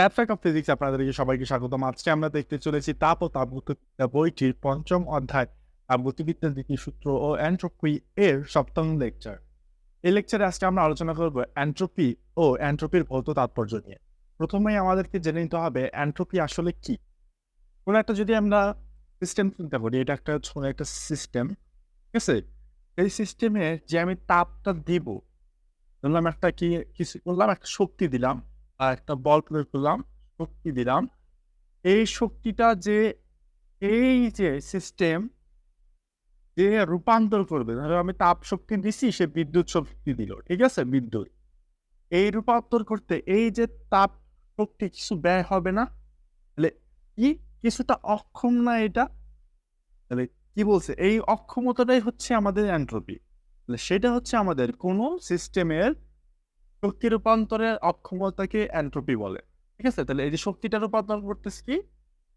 ট্যাপফ্যাক of physics আপনাদেরকে সবাইকে স্বাগতম। আজকে আমরা দেখতে চলেছি তাপ ও তাপগতিবিদ্যা বইটির পঞ্চম অধ্যায় তাপগতিবিদ্যার দ্বিতীয় সূত্র ও অ্যান্ট্রপি এর সপ্তম লেকচার এই লেকচারে আজকে আমরা আলোচনা করব অ্যান্ট্রোপি ও অ্যান্ট্রোপির ভৌত তাৎপর্য নিয়ে। প্রথমেই আমাদেরকে জেনে নিতে হবে অ্যান্ট্রোপি আসলে কি? কোনো একটা যদি আমরা সিস্টেম চিন্তা করি, এটা একটা ছোট একটা সিস্টেম ঠিক আছে? এই সিস্টেমে যে আমি তাপটা দিব, ধরলাম একটা কি কিছু বললাম একটা শক্তি দিলাম একটা বল প্রয়োগ করলাম শক্তি দিলাম। এই শক্তিটা যে, এই যে সিস্টেম যে রূপান্তর করবে, ধরো আমি তাপ শক্তি দিছি সে বিদ্যুৎ শক্তি দিল, ঠিক আছে? বিদ্যুৎ। এই রূপান্তর করতে এই যে তাপ শক্তি কিছু ব্যয় হবে না, তাহলে কি? কিছুটা অক্ষম না এটা? তাহলে কি বলছে? এই অক্ষমতাটাই হচ্ছে আমাদের অ্যান্ট্রপি তাহলে সেটা হচ্ছে আমাদের কোনো সিস্টেমের শক্তি রূপান্তরের অক্ষমতাকে অ্যান্ট্রপি বলে। ঠিক আছে? তাহলে এই যে শক্তিটা রূপান্তর করতেছে কি?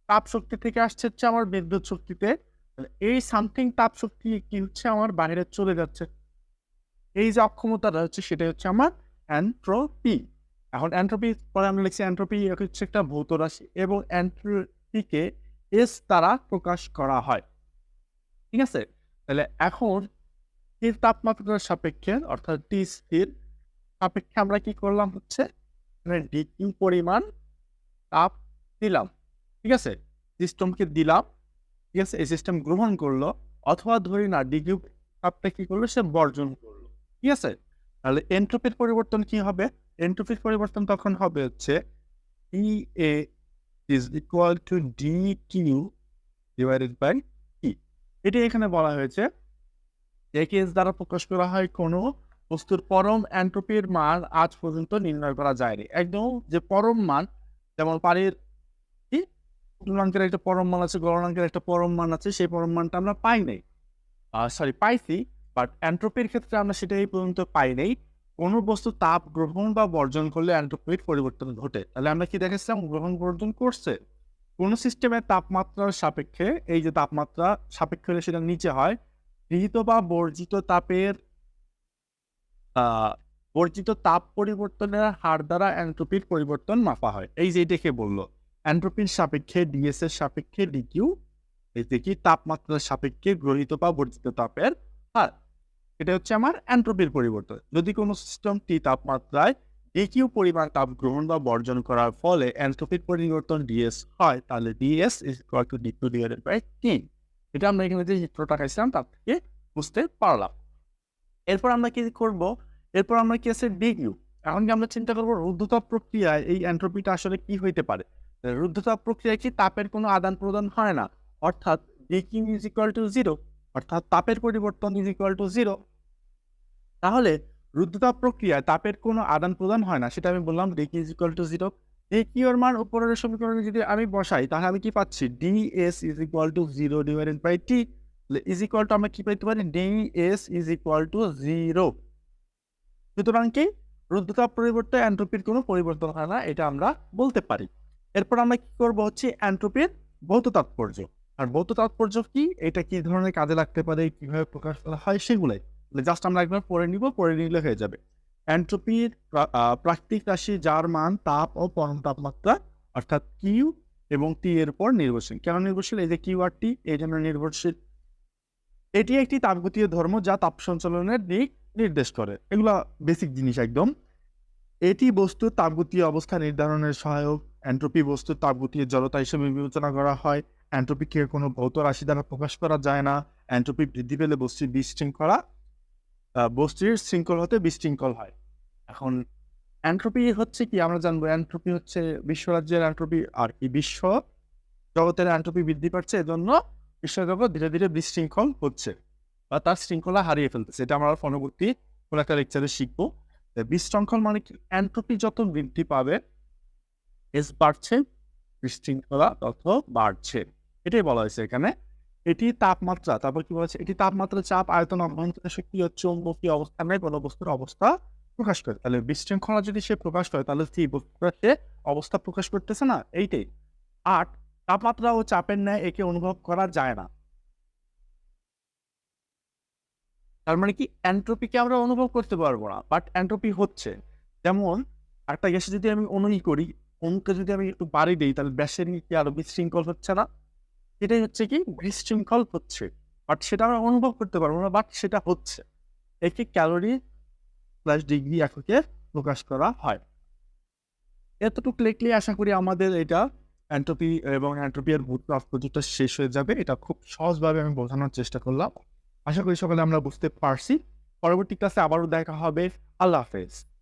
তাপ শক্তি থেকে আসছে হচ্ছে আমার বিদ্যুৎ শক্তিতে। এই সামথিং তাপ শক্তি কি হচ্ছে আমার বাইরে চলে যাচ্ছে। এই যে অক্ষমতাটা হচ্ছে সেটা হচ্ছে আমার অ্যান্ট্রপি এখন অ্যান্ট্রপি পরে আমরা লিখছি অ্যান্ট্রপি হচ্ছে একটা ভৌত রাশি এবং অ্যান্ট্রপিকে এস দ্বারা প্রকাশ করা হয়। ঠিক আছে? তাহলে এখন স্থির তাপমাত্রার সাপেক্ষে অর্থাৎ টি স্থির সাপেক্ষে আমরা কি করলাম হচ্ছে? ডিকিউ পরিমাণ তাপ দিলাম। ঠিক আছে? সিস্টেমকে দিলাম। ঠিক আছে? এই সিস্টেম গ্রহণ করল। অথবা ধরি না ডিকিউ তাপটা কি করল? সে বর্জন করল। ঠিক আছে? তাহলে এন্ট্রপির পরিবর্তন কি হবে? এন্ট্রপির পরিবর্তন তখন হবে হচ্ছে ই এ is equal to D Q divided by E এটি এখানে বলা হয়েছে। একে এস দ্বারা প্রকাশ করা হয় কোনো বস্তুর পরম অ্যান্ট্রপির মান আজ পর্যন্ত নির্ণয় করা যায়নি। একদম যে পরম মান, যেমন পানির কি? একটা পরম মান আছে গণনাঙ্কের একটা পরম মান আছে, সেই পরম মানটা আমরা পাই নাই। সরি পাইছি বাট অ্যান্ট্রপির ক্ষেত্রে আমরা সেটা এই পর্যন্ত পাই নাই। কোনো বস্তু তাপ গ্রহণ বা বর্জন করলে অ্যান্ট্রপির পরিবর্তন ঘটে। তাহলে আমরা কি দেখেছিলাম? গ্রহণ বর্জন করছে। কোনো সিস্টেমের তাপমাত্রার সাপেক্ষে, এই যে তাপমাত্রা সাপেক্ষে হলে সেটা নিচে হয়, গৃহীত বা বর্জিত তাপের বর্জিত তাপ পরিবর্তনের হার দ্বারা অ্যান্ট্রপির পরিবর্তন মাপা হয়। এই যে এটাকে বলল অ্যান্ট্রপির সাপেক্ষে ডিএস এর সাপেক্ষে ডিকিউ এই কি তাপমাত্রার সাপেক্ষে গ্রহিত বা বর্জিত তাপের হার। এটা হচ্ছে আমার অ্যান্ট্রপির পরিবর্তন। যদি কোনো সিস্টেমটি তাপমাত্রায় ডিকিউ পরিমাণ তাপ গ্রহণ বা বর্জন করার ফলে অ্যান্ট্রপির পরিবর্তন ডিএস হয়, তাহলে DS is equal to DQ divided by T এটা আমরা এখানে যে চিত্রটা খাইছিলাম তার থেকে বুঝতে পারলাম। এরপর আমরা কি করব? এরপর আমরা কি আছে ডিকিউ এখন কি আমরা চিন্তা করব রুদ্ধতাপ প্রক্রিয়ায় এই অ্যান্ট্রপিটা আসলে কি হইতে পারে? রুদ্ধতাপ প্রক্রিয়ায় কি তাপের কোনো আদান প্রদান হয় না? অর্থাৎ DQ is equal to zero অর্থাৎ তাপের পরিবর্তন ইজ ইকুয়াল টু জিরো তাহলে রুদ্ধতাপ প্রক্রিয়ায় তাপের কোনো আদান প্রদান হয় না, সেটা আমি বললাম DQ is equal to zero ডিকিউর মান? উপরের সমীকরণে যদি আমি বসাই, তাহলে আমি কি পাচ্ছি? D S is equal to zero divided by T is equal to আমরা কি পাইতে পারি? D S is equal to zero সুতরাং কি? রুদ্ধতাপ পরিবর্তে অ্যান্ট্রপির কোনো পরিবর্তন হয় না, এটা আমরা বলতে পারি। এরপর আমরা কি করব হচ্ছে অ্যান্ট্রপির ভৌত তাৎপর্য। আর ভৌত তাৎপর্য কি? এটা কি ধরনের কাজে লাগতে পারে? কীভাবে প্রকাশ করা হয়? সেগুলাই। জাস্ট আমরা একবার পড়ে নিব, পড়ে নিলে হয়ে যাবে। অ্যান্ট্রপির প্রাকৃতিক রাশি যার মান তাপ ও পরম তাপমাত্রা, অর্থাৎ কিউ এবং টি এর উপর নির্ভরশীল। কেন নির্ভরশীল? এই যে কিউ আর টি এই জন্য নির্ভরশীল। এটি একটি তাপগতীয় ধর্ম যা তাপ সঞ্চালনের দিক নির্দেশ করে। এগুলা বেসিক জিনিস একদম। এটি বস্তুর তাপগতীয় অবস্থা নির্ধারণের সহায়ক। অ্যান্ট্রপি বস্তুর তাপগতীয় জড়তা হিসেবে বিবেচনা করা হয়। অ্যান্ট্রপিকে কোনো ভৌত রাশি দ্বারা প্রকাশ করা যায় না। অ্যান্ট্রপি বৃদ্ধি পেলে বস্তুর বিশৃঙ্খলা বস্তুর শৃঙ্খল হতে বিশৃঙ্খল হয়। এখন অ্যান্ট্রপি হচ্ছে কি? আমরা জানব অ্যান্ট্রপি হচ্ছে বিশ্বরাজ্যের অ্যান্ট্রপি আর কি বিশ্ব জগতের অ্যান্ট্রপি বৃদ্ধি পাচ্ছে। এজন্য বিশ্বজগৎ ধীরে ধীরে বিশৃঙ্খল হচ্ছে বা তার শৃঙ্খলা হারিয়ে ফেলতেছে। এটা আমরা পরবর্তী কোনো একটা লেকচারে শিখব। বিশৃঙ্খল মানে কি? অ্যান্ট্রপি যত বৃদ্ধি পাবে, এস বাড়ছে, বিশৃঙ্খলা তত বাড়ছে। এটাই বলা হয়েছে এখানে। এটি তাপমাত্রা, তারপর কি বলেছে এটি তাপমাত্রা চাপ, আয়তন, অভ্যন্তরীণ শক্তি ও চৌম্বকীয় অবস্থানে কোনো বস্তুর অবস্থা প্রকাশ করে। তাহলে বিশৃঙ্খলা যদি সে প্রকাশ করে, তাহলে সেই বস্তুটা সে অবস্থা প্রকাশ করতেছে না। এইটাই। আট তাপমাত্রা ও চাপের ন্যায় একে অনুভব করা যায় না। তার মানে কি অ্যান্ট্রপিকে আমরা অনুভব করতে পারব না বাট অ্যান্ট্রপি হচ্ছে। যেমন, একটা গ্যাসে যদি আমি অনুই করি, অণুকে যদি আমি একটু বাড়ি দিই, তাহলে ব্যাসের কি আরও বিশৃঙ্খল হচ্ছে না। এটাই হচ্ছে কি, বিশৃঙ্খল হচ্ছে বাট সেটা আমরা অনুভব করতে পারব না বাট সেটা হচ্ছে। একে ক্যালোরি প্লাস ডিগ্রি এককে প্রকাশ করা হয়। এতটুকু লিখলে আশা করি আমাদের এটা অ্যান্ট্রপি এবং অ্যান্ট্রোপিয়ার ভূত প্রজেক্টটা শেষ হয়ে যাবে। এটা খুব সহজভাবে আমি বোঝানোর চেষ্টা করলাম। আশা করি সকালে আমরা বুঝতে পারছি। পরবর্তী ক্লাসে আবারও দেখা হবে। আল্লাহ হাফেজ।